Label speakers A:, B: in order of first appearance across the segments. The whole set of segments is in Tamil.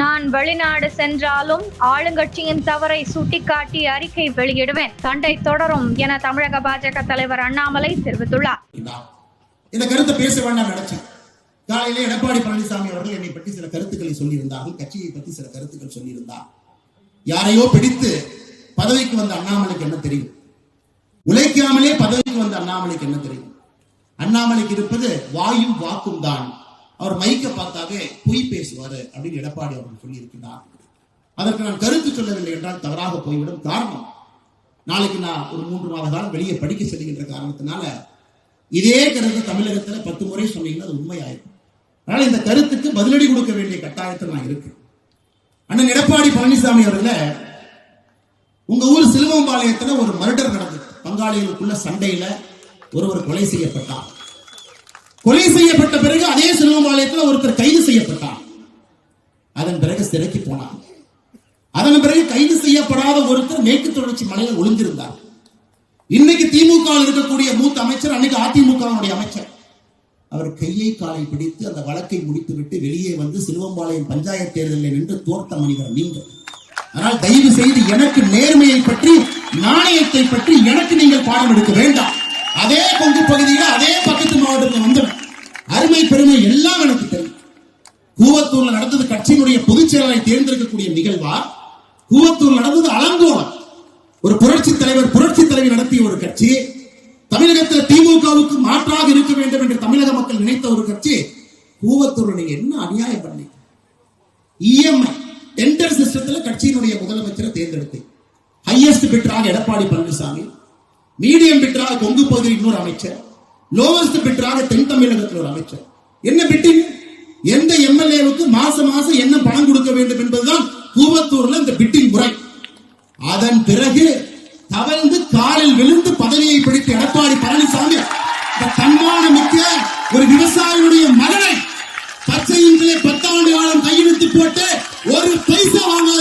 A: நான் வெளிநாடு சென்றாலும் ஆளுங்கட்சியின் தவறை சுட்டிக்காட்டி அறிக்கை வெளியிடுவேன். சண்டை தொடரும் என தமிழக பாஜக தலைவர் அண்ணாமலை தெரிவித்துள்ளார்.
B: இந்த கருத்தை பேச வேண்டாம் நினைச்சேன் காலையில எடப்பாடி பழனிசாமி அவர்கள் என்னை பற்றி சில கருத்துக்களை சொல்லியிருந்தார்கள். கட்சியை பற்றி சில கருத்துக்கள் சொல்லியிருந்தார். யாரையோ பிடித்து பதவிக்கு வந்த அண்ணாமலைக்கு என்ன தெரியும்? உழைக்காமலே பதவிக்கு வந்த அண்ணாமலைக்கு என்ன தெரியும்? அண்ணாமலைக்கு இருப்பது வாயும் வாக்கும் தான் அவர் மைக்க பார்த்தாவே பொய் பேசுவாரு அப்படின்னு எடப்பாடி அவர்கள் சொல்லியிருக்கிறார். அதற்கு நான் கருத்து சொல்லவில்லை என்றால் தவறாக போய்விடும் காரணம். நாளைக்கு நான் ஒரு மூன்று மாத காலம் வெளியே படிக்க செல்கின்ற காரணத்தினால இதே கருத்து தமிழகத்துல பத்து முறை சொன்னீங்கன்னா அது உண்மையாயிருக்கும் அதனால இந்த கருத்துக்கு பதிலடி கொடுக்க வேண்டிய கட்டாயத்தில் நான் இருக்கு அண்ணன் எடப்பாடி பழனிசாமி அவர்கள உங்க ஊர் சிலுவம்பாளையத்துல ஒரு மர்டர் நடந்தது. பங்காளிகளுக்குள்ள சண்டையில ஒருவர் கொலை செய்யப்பட்டார். கொலை செய்யப்பட்ட பிறகு அதே சிலுவம்பாளையத்துல ஒருத்தர் கைது செய்யப்பட்டார் அதன் பிறகு சிறைக்கு போனார் அதன் பிறகு கைது செய்யப்படாத ஒருத்தர் மேற்கு தொடர்ச்சி மலையில் ஒளிந்திருந்தார். இன்னைக்கு திமுக இருக்கக்கூடிய மூத்த அமைச்சர் அன்னைக்கு அதிமுகவுடைய அமைச்சர். அவர் கையை காலை பிடித்து அந்த வழக்கை முடித்துவிட்டு வெளியே வந்து சிலுவம்பாளையம் பஞ்சாயத்து தேர்தலில் நின்று தோர்த்த மனிதர் நீங்கள். ஆனால் தயவு செய்து எனக்கு நேர்மையை பற்றி நாணயத்தை பற்றி எனக்கு நீங்கள் பாடம் எடுக்க வேண்டாம். அதே கொங்கு பகுதியில அதே பக்கத்து மாவட்டத்தில் வந்தவன் அருமை பெருமை எல்லாம் எனக்கு தெரியும். கூவத்தூர்ல நடந்தது கட்சியினுடைய பொதுச் செயலரை தேர்ந்தெடுக்கக்கூடிய நிகழ்வா? கூவத்தூர் நடந்தது அலங்கோலம். ஒரு புரட்சி தலைவர் புரட்சி தலைவர் நடத்திய ஒரு கட்சி. தமிழகத்தில் திமுகவுக்கு மாற்றாக இருக்க வேண்டும் என்று தமிழக மக்கள் நினைத்த ஒரு கட்சி. கூவத்தூர்ல நீங்க என்ன அநியாயம் பண்ணீங்க? இஎம்ஐ டெண்டர் சிஸ்டத்துல கட்சியினுடைய முதலமைச்சரை தேர்ந்தெடுத்தேன் ஹையஸ்ட் பெற்றாக எடப்பாடி பழனிசாமி. மீடியம் பிட்டராக கொங்கு பகுதியில் இன்னொரு அமைச்சர். லோவஸ்ட் பிட்டராக தென் தமிழகத்தில் ஒரு அமைச்சர். என்ன பிட்டிங் எந்த எம்எல்ஏவுக்கு மாசம் மாசம் என்ன பணம் கொடுக்க வேண்டும் என்பதுதான் கூவத்தூர்ல இந்த பிட்டிங் முறை. அதன் பிறகு தவழ்ந்து காலில் விழுந்து பதவியை பிடித்த எடப்பாடி பழனிசாமி தன்மான மிக்க ஒரு விவசாயியுடைய மகனை பச்சையின்களே பத்தாண்டு காலம் கையெழுத்து போட்டு ஒரு பைசா வாங்க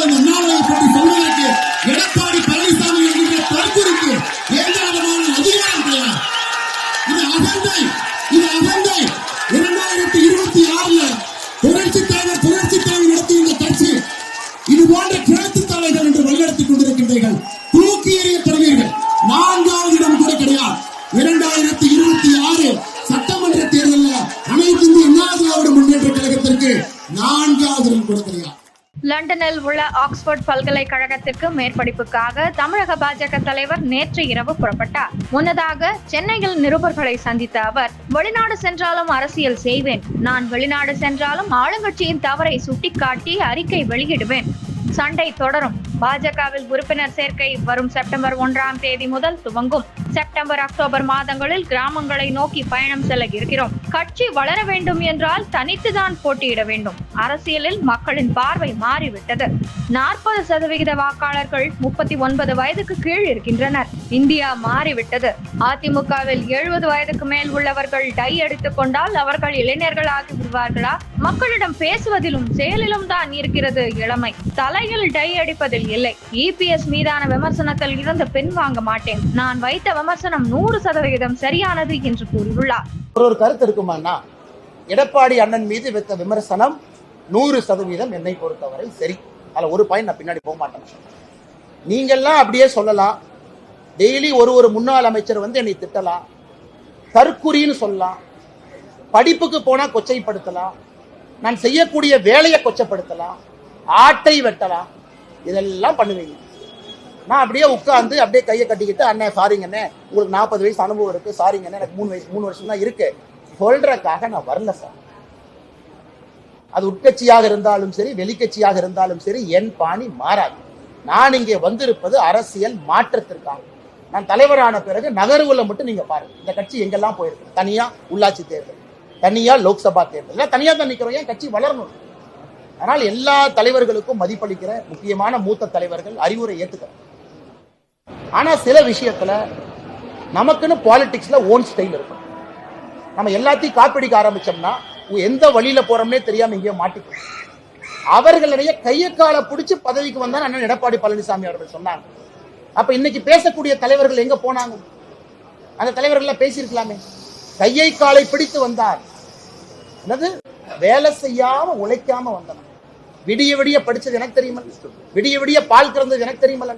B: நான்காவது ரன் கொடுக்கிறார்
A: லண்டனில் உள்ள ஆக்ஸ்போர்ட் பல்கலைக்கழகத்திற்கு மேற்படிப்புக்காக தமிழக பாஜக தலைவர் நேற்று இரவு புறப்பட்டார். முன்னதாக சென்னையில் நிருபர்களை சந்தித்த அவர் வெளிநாடு சென்றாலும் அரசியல் செய்வேன். நான் வெளிநாடு சென்றாலும் ஆளுங்கட்சியின் தவறை சுட்டிக்காட்டி அறிக்கை வெளியிடுவேன். சண்டை தொடரும். பாஜகவில் உறுப்பினர் சேர்க்கை வரும் செப்டம்பர் ஒன்றாம் தேதி முதல் துவங்கும். செப்டம்பர் அக்டோபர் மாதங்களில் கிராமங்களை நோக்கி பயணம் செல்ல இருக்கிறோம். கட்சி வளர வேண்டும் என்றால் தனித்துதான் போட்டியிட வேண்டும். அரசியலில் மக்களின் பார்வை மாறிவிட்டது. நாற்பது சதவிகித வாக்காளர்கள் முப்பத்தி ஒன்பது வயதுக்கு கீழ் இருக்கின்றனர். இந்தியா மாறிவிட்டது. அதிமுகவில் எழுபது வயதுக்கு மேல் உள்ளவர்கள் டை அடித்துக் கொண்டால் அவர்கள் இளைஞர்களாகி விடுவார்களா? மக்களிடம் பேசுவதிலும் செயலிலும் தான் இருக்கிறது இளமை. தலை தலையில் டை அடிப்பதில் இல்லை. இபிஎஸ் மீதான விமர்சனத்தில் இருந்து பின்வாங்க மாட்டேன். நான் வைத்த விமர்சனம் நூறு சதவிகிதம் சரியானது என்று கூறியுள்ளார்.
C: ஒரு ஒரு கருத்து இருக்குமாண்ணா? எடப்பாடி அண்ணன் மீது வைத்த விமர்சனம் நூறு சதவீதம் என்னை பொறுத்தவரை சரி. அதில் ஒரு பாயிண்ட் நான் பின்னாடி போக மாட்டேன். நீங்கள்லாம் அப்படியே சொல்லலாம். டெய்லி ஒரு ஒரு முன்னாள் அமைச்சர் வந்து என்னை திட்டலாம். தற்குறின்னு சொல்லலாம். படிப்புக்கு போனால் கொச்சைப்படுத்தலாம். நான் செய்யக்கூடிய வேலையை கொச்சப்படுத்தலாம். ஆட்டை வெட்டலாம் இதெல்லாம் பண்ணுவீங்க. நான் அப்படியே உட்காந்து அப்படியே கையை கட்டிக்கிட்டு அண்ணே சாரிங்கண்ணே உங்களுக்கு நாற்பது வயசு அனுபவம் இருக்கு. சாரிங்கண்ணே எனக்கு மூணு வயசு மூணு வருஷம் தான் இருக்கு. சொல்றதுக்காக நான் வரல சார் அது உட்கட்சியாக இருந்தாலும் சரி வெளிக்கட்சியாக இருந்தாலும் சரி என் பாணி மாறாது. நான் இங்கே வந்திருப்பது அரசியல் மாற்றத்திற்காக. நான் தலைவரான பிறகு நகர்வுல மட்டும் நீங்க பாருங்க. இந்த கட்சி எங்கெல்லாம் போயிருக்கு? தனியா உள்ளாட்சி தேர்தல் தனியா லோக்சபா தேர்தல். தனியா தான் நிக்கிறோம். ஏன் கட்சி வளரணும்? ஆனால் எல்லா தலைவர்களுக்கும் மதிப்பளிக்கிற முக்கியமான மூத்த தலைவர்கள் அறிவுரை ஏத்துக்க ஆனா சில விஷயத்துல நமக்குன்னு பாலிடிக்ஸ்ல ஓன் ஸ்டைல் இருக்கும். நம்ம எல்லாத்தையும் காப்பிடிக்க ஆரம்பிச்சோம்னா எந்த வழியில போறோம்னே தெரியாம இங்கேயே மாட்டிக்கும் அவர்களுடைய கையை பிடிச்சு பதவிக்கு வந்தா அண்ணன் எடப்பாடி பழனிசாமி அவர்கள் சொன்னாங்க. அப்ப இன்னைக்கு பேசக்கூடிய தலைவர்கள் எங்க போனாங்க? அந்த தலைவர்கள் பேசியிருக்கலாமே. கையை காலை பிடித்து வந்தார். என்னது? வேலை செய்யாம உழைக்காம வந்தனர்
B: விடிய விடிய படிச்சது எனக்கு தெரியுமல்ல விடிய விடிய பால் கறந்தது எனக்கு தெரியுமல்ல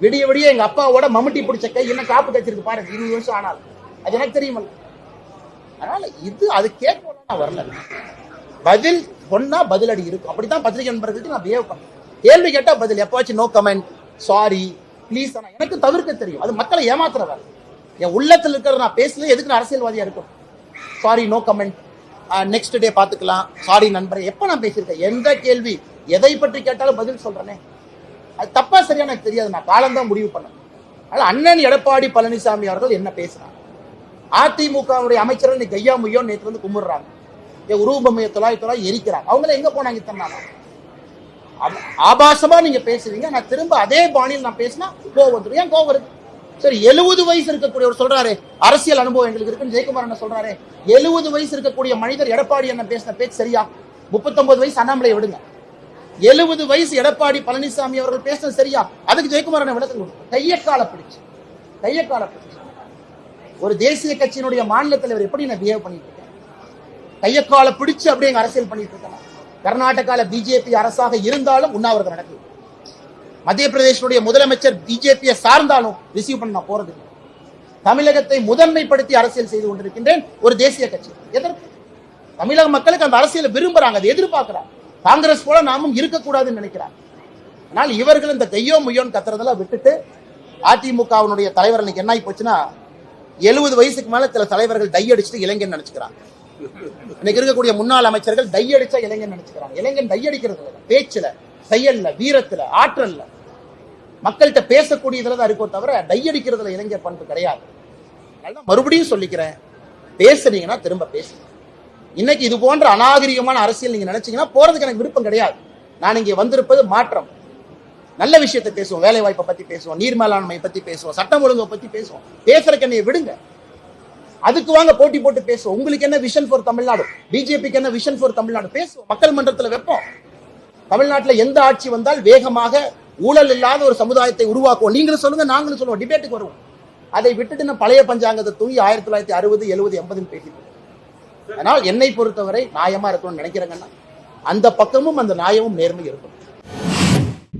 B: விடிய விடிய எங்க அப்பாவோட மம்முட்டி பிடிச்ச கை என்ன காப்பு கச்சிருக்கு பாருங்க இருபது வருஷம் ஆனால் அது எனக்கு தெரியுமல்ல அதனால இது அது கேட்க நான் வரல. பதில் சொன்னா பதிலடி இருக்கும். அப்படித்தான் பத்திரிகை நண்பர்களுக்கு நான் பிஹேவ் பண்ணேன். கேள்வி கேட்டா பதில். எப்பாச்சும் நோ கமெண்ட் சாரி ப்ளீஸ் எனக்கு தவிர்க்க தெரியும். அது மக்களை ஏமாத்துற வேலை. என் உள்ளத்தில் இருக்கிறத நான் பேசல எதுக்கு நான் அரசியல்வாதியா இருக்கும் sorry no comment next day பார்த்துக்கலாம். சாரி நண்பரே எப்போ நான் பேசியிருக்கேன்? எந்த கேள்வி? எதை பற்றி கேட்டாலும் பதில் சொல்றேனே. அது தப்பா சரியா எனக்கு தெரியாது. நான் காலம்தான் முடிவு பண்ணேன். அதனால் அண்ணன் எடப்பாடி பழனிசாமி அவர்கள் என்ன பேசுறாங்க அதிமுகவுடைய அமைச்சர்கள் இன்னைக்கு கையா முய்யோ நேற்று வந்து கும்பிடுறாங்க. என் உருவ பொம்மையை தொலாய் தொலாய் எரிக்கிறாங்க. அவங்கள எங்கே போனாங்க இத்தனை ஆபாசமாக நீங்கள் பேசுவீங்க நான் திரும்ப அதே பாணியில் நான் பேசினா கோவம் வந்துடும் ஏன் கோவம் வருது? சரி எழுபது வயசு இருக்கக்கூடியவர் சொல்றாரு அரசியல் அனுபவம் எங்களுக்கு இருக்குன்னு ஜெயக்குமார் என்ன சொல்றாரு எழுபது வயசு இருக்கக்கூடிய மனிதர் எடப்பாடி என்ன பேசின பேச்சு சரியா? முப்பத்தொன்பது வயசு அண்ணாமலையை விடுங்க. எழுபது வயசு எடப்பாடி பழனிசாமி அவர்கள் பேசுனது சரியா? அதுக்கு ஜெயக்குமார் என்ன விளக்கம் கொடுக்கும் கையக்கால பிடிச்சு. கையக்கால பிடிச்சு. ஒரு தேசிய கட்சியினுடைய மாநில தலைவர் எப்படி நான் பிஹேவ் பண்ணிட்டு இருக்கேன் கையக்கால பிடிச்சு அப்படியே எங்க அரசியல் பண்ணிட்டு இருக்கேன் கர்நாடகால பிஜேபி அரசாக இருந்தாலும் உண்ணாவிரதம் நடக்குது. மத்திய பிரதேசனுடைய முதலமைச்சர் பிஜேபியை சார்ந்தாலும் ரிசீவ் பண்ண நான் போறது இல்லை. தமிழகத்தை முதன்மைப்படுத்தி அரசியல் செய்து கொண்டிருக்கின்றேன் ஒரு தேசிய கட்சி. எதற்கு? தமிழக மக்களுக்கு அந்த அரசியலை விரும்புறாங்க அதை எதிர்பார்க்கிறாங்க. காங்கிரஸ் போல நாமும் இருக்கக்கூடாதுன்னு நினைக்கிறாங்க. ஆனால் இவர்கள் இந்த கையோ முய்யோன்னு கத்துறதெல்லாம் விட்டுட்டு அதிமுகவினுடைய தலைவர் இன்னைக்கு என்ன ஆகி போச்சுன்னா எழுபது வயசுக்கு மேல சில தலைவர்கள் டை அடிச்சுட்டு இளைஞன் நினைச்சுக்கிறாங்க. இன்னைக்கு இருக்கக்கூடிய முன்னாள் அமைச்சர்கள் டை அடிச்சா இளைஞன் நினைச்சுக்கிறாங்க. இளைஞன் டை அடிக்கிறது பேச்சுல செயல்ல வீரத்துல ஆற்றல்ல. மக்கள்கிட்ட பேசக்கூடியதுல தான் இருக்கோ தவிர டையடிக்கிறதுல இளைஞர் பண்பு கிடையாது. மறுபடியும் சொல்லிக்கிறேன். பேசுறீங்கன்னா திரும்ப பேசுங்க. இன்னைக்கு இது போன்ற அநாகரிகமான அரசியல் நீங்க நினைச்சீங்கன்னா போறதுக்கு எனக்கு விருப்பம் கிடையாது. நான் இங்கே வந்திருப்பது மாற்றம். நல்ல விஷயத்தை பேசுவோம் வேலை வாய்ப்பை பத்தி பேசுவோம் நீர் மேலாண்மை பத்தி பேசுவோம் சட்டம் ஒழுங்கை பத்தி பேசுவோம். பேசுறதுக்கு என்னைய விடுங்க. அதுக்கு வாங்க போட்டி போட்டு பேசுவோம். உங்களுக்கு என்ன விஷன் ஃபார் தமிழ்நாடு? பிஜேபிக்கு என்ன விஷன் ஃபார் தமிழ்நாடு? பேசுவோம். மக்கள் மன்றத்துல வைப்போம். தமிழ்நாட்டுல எந்த ஆட்சி வந்தால் வேகமாக ஊழல் இல்லாத ஒரு சமுதாயத்தை உருவாக்குவோம். நீங்களும் சொல்லுங்க நாங்களும் சொல்லுவோம். டிபேட்டுக்கு வருவோம். அதை விட்டுட்டு நான் பழைய பஞ்சாங்கத்தை தூங்கி ஆயிரத்தி தொள்ளாயிரத்தி அறுபது எழுபது எண்பதுன்னு பேசிட்டு அதனால் என்னை பொறுத்தவரை நியாயமா இருக்கணும்னு நினைக்கிறேங்கன்னா அந்த பக்கமும் அந்த நியாயமும் நேர்மை இருக்கும்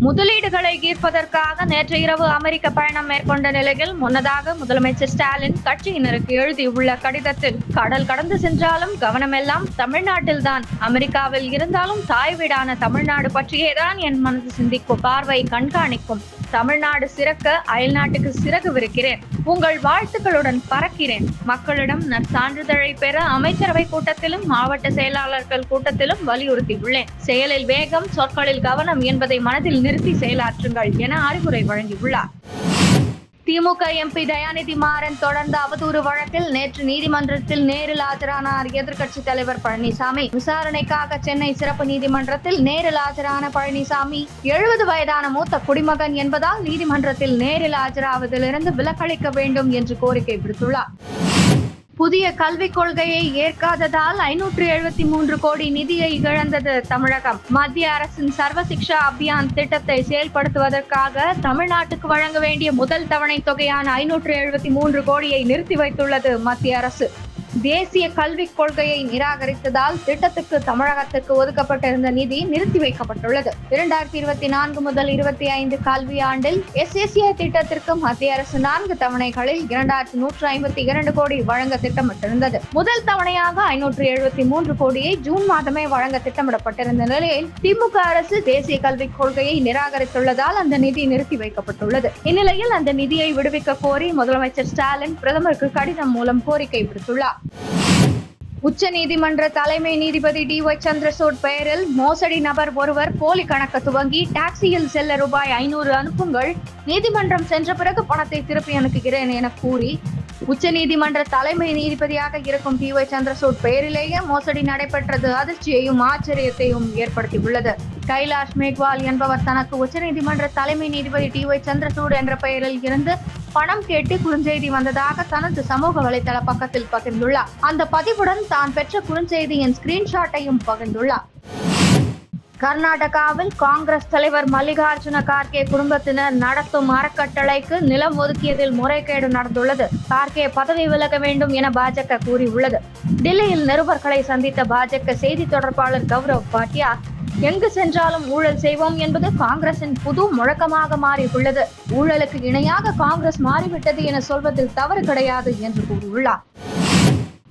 A: முதலீடுகளை ஈர்ப்பதற்காக நேற்று இரவு அமெரிக்க பயணம் மேற்கொண்ட நிலையில் முன்னதாக முதலமைச்சர் ஸ்டாலின் கட்சியினருக்கு எழுதியுள்ள கடிதத்தில் கடல் கடந்து சென்றாலும் கவனமெல்லாம் தமிழ்நாட்டில்தான் அமெரிக்காவில் இருந்தாலும் தாய் வீடான தமிழ்நாடு பற்றியேதான் என் மனது சிந்திக்கும் பார்வை கண்காணிக்கும். தமிழ்நாடு சிறக்க அயல்நாட்டுக்கு சிறகு விருக்கிறேன். உங்கள் வாழ்த்துக்களுடன் பறக்கிறேன். மக்களிடம் நற்சான்றிதழை பெற அமைச்சரவை கூட்டத்திலும் மாவட்ட செயலாளர்கள் கூட்டத்திலும் வலியுறுத்தியுள்ளேன். செயலில் வேகம் சொற்களில் கவனம் என்பதை மனதில் நிறுத்தி செயலாற்றுங்கள் என அறிவுரை வழங்கியுள்ளார். திமுக எம்பி தயாநிதி மாறன் தொடர்ந்த அவதூறு வழக்கில் நேற்று நீதிமன்றத்தில் நேரில் ஆஜரானார். எதிர்க்கட்சித் தலைவர் பழனிசாமி. விசாரணைக்காக சென்னை சிறப்பு நீதிமன்றத்தில் நேரில் ஆஜரான பழனிசாமி. எழுபது வயதான மூத்த குடிமகன் என்பதால் நீதிமன்றத்தில் நேரில் ஆஜராவதிலிருந்து விலக்களிக்க வேண்டும் என்று கோரிக்கை விடுத்துள்ளார். புதிய கல்விக் கொள்கையை ஏற்காததால் ஐநூற்று எழுபத்தி மூன்று கோடி நிதியை இழந்தது தமிழகம். மத்திய அரசின் சர்வ சிக்ஷா அபியான் திட்டத்தை செயல்படுத்துவதற்காக தமிழ்நாட்டுக்கு வழங்க வேண்டிய முதல் தவணை தொகையான ஐநூற்று எழுபத்தி மூன்று கோடியை நிறுத்தி வைத்துள்ளது மத்திய அரசு. தேசிய கல்விக் கொள்கையை நிராகரித்ததால் திட்டத்துக்கு தமிழகத்துக்கு ஒதுக்கப்பட்டிருந்த நிதி நிறுத்தி வைக்கப்பட்டுள்ளது. இரண்டாயிரத்தி இருபத்தி நான்கு முதல் இருபத்தி ஐந்து கல்வி ஆண்டில் எஸ்எஸ்ஏ திட்டத்திற்கு மத்திய அரசு நான்கு தவணைகளில் இரண்டாயிரத்தி நூற்று ஐம்பத்தி இரண்டு கோடி வழங்க திட்டமிட்டிருந்தது. முதல் தவணையாக ஐநூற்று எழுபத்தி மூன்று கோடியை ஜூன் மாதமே வழங்க திட்டமிடப்பட்டிருந்த நிலையில் திமுக அரசு தேசிய கல்விக் கொள்கையை நிராகரித்துள்ளதால் அந்த நிதி நிறுத்தி வைக்கப்பட்டுள்ளது. இந்நிலையில் அந்த நிதியை விடுவிக்க கோரி முதலமைச்சர் ஸ்டாலின் பிரதமருக்கு கடிதம் மூலம் கோரிக்கை விடுத்துள்ளார். உச்ச நீதிமன்ற தலைமை நீதிபதி டி ஒய் சந்திரசூட் பெயரில் மோசடி நபர் ஒருவர் போலி கணக்கு துவங்கி டாக்ஸியில் செல்ல ரூபாய் ஐநூறு அனுப்புங்கள். நீதிமன்றம் சென்ற பிறகு பணத்தை திருப்பி அனுப்புகிறேன் என கூறி உச்ச நீதிமன்ற தலைமை நீதிபதியாக இருக்கும் டி ஒய் சந்திரசூட் பெயரிலேயே மோசடி நடைபெற்றது. அதிர்ச்சியையும் ஆச்சரியத்தையும் ஏற்படுத்தியுள்ளது. கைலாஷ் மேக்வால் என்பவர் தனக்கு உச்சநீதிமன்ற தலைமை நீதிபதி டி ஒய் சந்திரசூட் என்ற பெயரில் இருந்து பணம் கேட்டு குறுஞ்செய்தி வந்ததாக தனது சமூக வலைதள பக்கத்தில் பகிர்ந்துள்ளார். அந்த பதிவுடன் தான் பெற்ற குறுஞ்செய்தியின் ஸ்கிரீன்ஷாட்டையும் பகிர்ந்துள்ளார். கர்நாடகாவில் காங்கிரஸ் தலைவர் மல்லிகார்ஜுன கார்கே குடும்பத்தினர் நடத்தும் அறக்கட்டளைக்கு நிலம் ஒதுக்கியதில் முறைகேடு நடந்துள்ளது. கார்கே பதவி விலக வேண்டும் என பாஜக கூறியுள்ளது. டெல்லியில் நிருபர்களை சந்தித்த பாஜக செய்தி தொடர்பாளர் கௌரவ் பாட்டியா எங்கு சென்றாலும் ஊழல் செய்வோம் என்பது காங்கிரசின் புது முழக்கமாக மாறியுள்ளது. ஊழலுக்கு இணையாக காங்கிரஸ் மாறிவிட்டது என சொல்வதில் தவறு கிடையாது என்று கூறியுள்ளார்.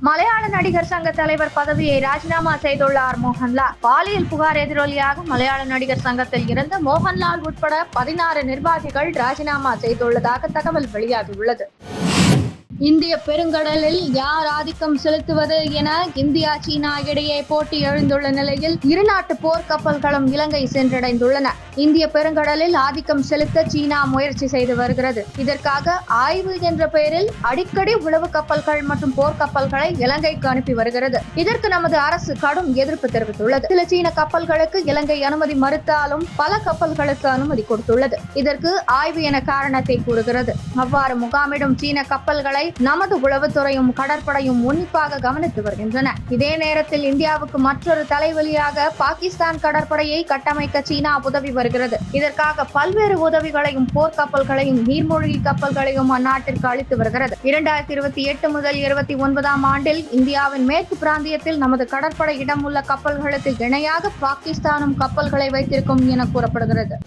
A: மலையாள நடிகர் சங்க தலைவர் பதவியை ராஜினாமா செய்துள்ளார் மோகன்லால். பாலியல் புகார் எதிரொலியாக மலையாள நடிகர் சங்கத்தில் இருந்து மோகன்லால் உட்பட பதினாறு நிர்வாகிகள் ராஜினாமா செய்துள்ளதாக தகவல் வெளியாகியுள்ளது. இந்திய பெருங்கடலில் யார் ஆதிக்கம் செலுத்துவது என இந்தியா சீனா இடையே போட்டி எழுந்துள்ள நிலையில் இருநாட்டு போர்க்கப்பல்களும் இலங்கை சென்றடைந்துள்ளன. இந்திய பெருங்கடலில் ஆதிக்கம் செலுத்த சீனா முயற்சி செய்து வருகிறது. இதற்காக ஆய்வு என்ற பெயரில் அடிக்கடி உளவு கப்பல்கள் மற்றும் போர்க்கப்பல்களை இலங்கைக்கு அனுப்பி வருகிறது. இதற்கு நமது அரசு கடும் எதிர்ப்பு தெரிவித்துள்ளது. சில சீன கப்பல்களுக்கு இலங்கை அனுமதி மறுத்தாலும் பல கப்பல்களுக்கு அனுமதி கொடுத்துள்ளது. இதற்கு ஆய்வு என காரணத்தை கூறுகிறது. அவ்வாறு முகாமிடும் சீன கப்பல்களை நமது உளவுத்துறையும் கடற்படையும் உன்னிப்பாக கவனித்து வருகின்றன. இதே நேரத்தில் இந்தியாவுக்கு மற்றொரு தலைவலியாக பாகிஸ்தான் கடற்படையை கட்டமைக்க சீனா உதவி வருகிறது. இதற்காக பல்வேறு உதவிகளையும் போர்க்கப்பல்களையும் நீர்மூழ்கி கப்பல்களையும் அந்நாட்டிற்கு அளித்து வருகிறது. இரண்டாயிரத்தி இருபத்தி எட்டு முதல் இருபத்தி ஒன்பதாம் ஆண்டில் இந்தியாவின் மேற்கு பிராந்தியத்தில் நமது கடற்படை இடம் உள்ள கப்பல்களுக்கு இணையாக பாகிஸ்தானும் கப்பல்களை வைத்திருக்கும் என கூறப்படுகிறது.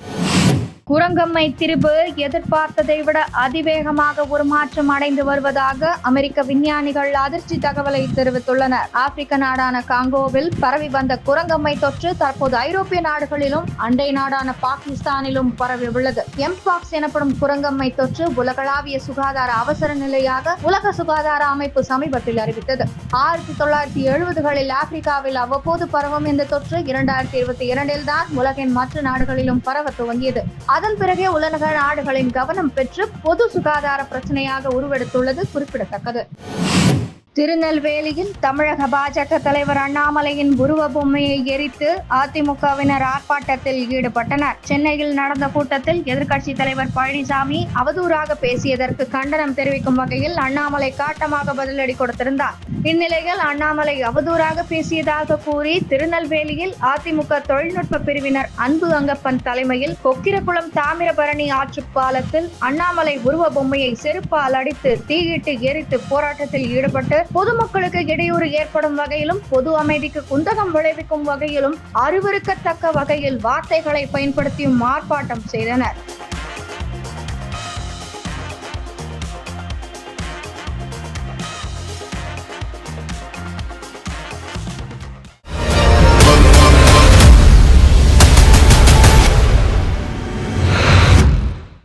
A: குரங்கம்மை திரிபு எதிர்பார்த்ததை விட அதிவேகமாக உருமாற்றம் அடைந்து வருவதாக அமெரிக்க விஞ்ஞானிகள் அதிர்ச்சி தகவலை தெரிவித்துள்ளனர். ஆப்பிரிக்க நாடான காங்கோவில் பரவி வந்த குரங்கம்மை தொற்று தற்போது ஐரோப்பிய நாடுகளிலும் அண்டை நாடான பாகிஸ்தானிலும் பரவி உள்ளது. எம்பாக்ஸ் எனப்படும் குரங்கம்மை தொற்று உலகளாவிய சுகாதார அவசர நிலையாக உலக சுகாதார அமைப்பு சமீபத்தில் அறிவித்தது. ஆயிரத்தி தொள்ளாயிரத்தி எழுபதுகளில் ஆப்பிரிக்காவில் அவ்வப்போது பரவும் இந்த தொற்று இரண்டாயிரத்தி இருபத்தி இரண்டில் தான் உலகின் மற்ற நாடுகளிலும் பரவ துவங்கியது. அதன் பிறகே உலக நாடுகளின் கவனம் பெற்று பொது சுகாதார பிரச்சனையாக உருவெடுத்துள்ளது குறிப்பிடத்தக்கது. திருநெல்வேலியில் தமிழக பாஜக தலைவர் அண்ணாமலையின் உருவ பொம்மையை எரித்து அதிமுகவினர் ஆர்ப்பாட்டத்தில் ஈடுபட்டனர். சென்னையில் நடந்த கூட்டத்தில் எதிர்க்கட்சி தலைவர் பழனிசாமி அவதூறாக பேசியதற்கு கண்டனம் தெரிவிக்கும் வகையில் அண்ணாமலை காட்டமாக பதிலடி கொடுத்திருந்தார். இந்நிலையில் அண்ணாமலை அவதூறாக பேசியதாக கூறி திருநெல்வேலியில் அதிமுக தொழில்நுட்ப பிரிவினர் அன்பு அங்கப்பன் தலைமையில் கொக்கிரகுளம் தாமிரபரணி ஆற்று பாலத்தில் அண்ணாமலை உருவ பொம்மையை செருப்பால் அடித்து தீயிட்டு எரித்து போராட்டத்தில் ஈடுபட்டு பொதுமக்களுக்கு இடையூறு ஏற்படும் வகையிலும் பொது அமைதிக்கு குந்தகம் விளைவிக்கும் வகையிலும் அறிவிருக்கத்தக்க வகையில் வார்த்தைகளை பயன்படுத்தியும் ஆர்ப்பாட்டம் செய்தனர்.